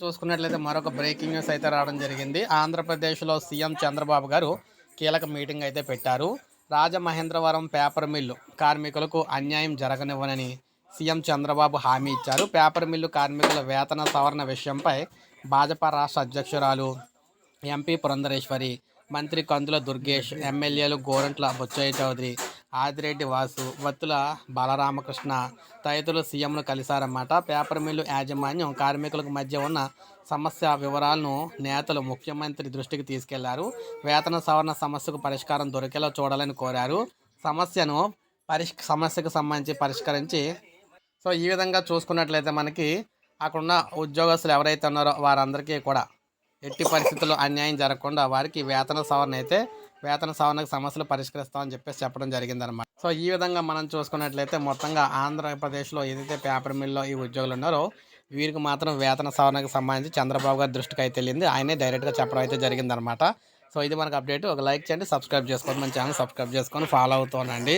చూసుకున్నట్లయితే మరొక breaking news అయితే రావడం జరిగింది. ఆంధ్రప్రదేశ్లో సీఎం చంద్రబాబు గారు కీలక మీటింగ్ అయితే పెట్టారు. రాజమహేంద్రవరం పేపర్ మిల్లు కార్మికులకు అన్యాయం జరగనివ్వనని సీఎం చంద్రబాబు హామీ ఇచ్చారు. పేపర్ మిల్లు కార్మికుల వేతన సవరణ విషయంపై భాజపా రాష్ట్ర అధ్యక్షురాలు ఎంపీ పురంధరేశ్వరి మంత్రి కందుల దుర్గేష్ ఎమ్మెల్యేలు గోరంట్ల బొచ్చయ్య చౌదరి ఆదిరెడ్డి వాసు వత్తుల బాలరామకృష్ణ తదితరులు సీఎంను కలిశారన్నమాట. పేపర్ మిల్లు యాజమాన్యం కార్మికులకు మధ్య ఉన్న సమస్య వివరాలను నేతలు ముఖ్యమంత్రి దృష్టికి తీసుకెళ్ళారు. వేతన సవరణ సమస్యకు పరిష్కారం దొరికేలా చూడాలని కోరారు. సమస్యను పరిష్ సమస్యకు సంబంధించి పరిష్కరించి సో ఈ విధంగా చూసుకున్నట్లయితే మనకి అక్కడున్న ఉద్యోగస్తులు ఎవరైతే ఉన్నారో వారందరికీ కూడా ఎట్టి పరిస్థితుల్లో అన్యాయం జరగకుండా వారికి వేతన సవరణ అయితే వేతన సవరణకు సమస్యలు పరిష్కరిస్తామని చెప్పేసి చెప్పడం జరిగిందనమాట సో ఈ విధంగా మనం చూసుకున్నట్లయితే మొత్తంగా ఆంధ్రప్రదేశ్లో ఏదైతే పేపర్ మిల్లో ఈ ఉద్యోగులు ఉన్నారో వీరికి మాత్రం వేతన సవరణకు సంబంధించి చంద్రబాబు గారి దృష్టికి అయితే వెళ్ళింది. ఆయనే డైరెక్ట్గా చెప్పడం అయితే జరిగిందనమాట సో ఇది మనకు అప్డేట్. ఒక లైక్ చేయండి సబ్స్క్రైబ్ చేసుకోండి. మన ఛానల్ సబ్స్క్రైబ్ చేసుకొని ఫాలో అవుతానండి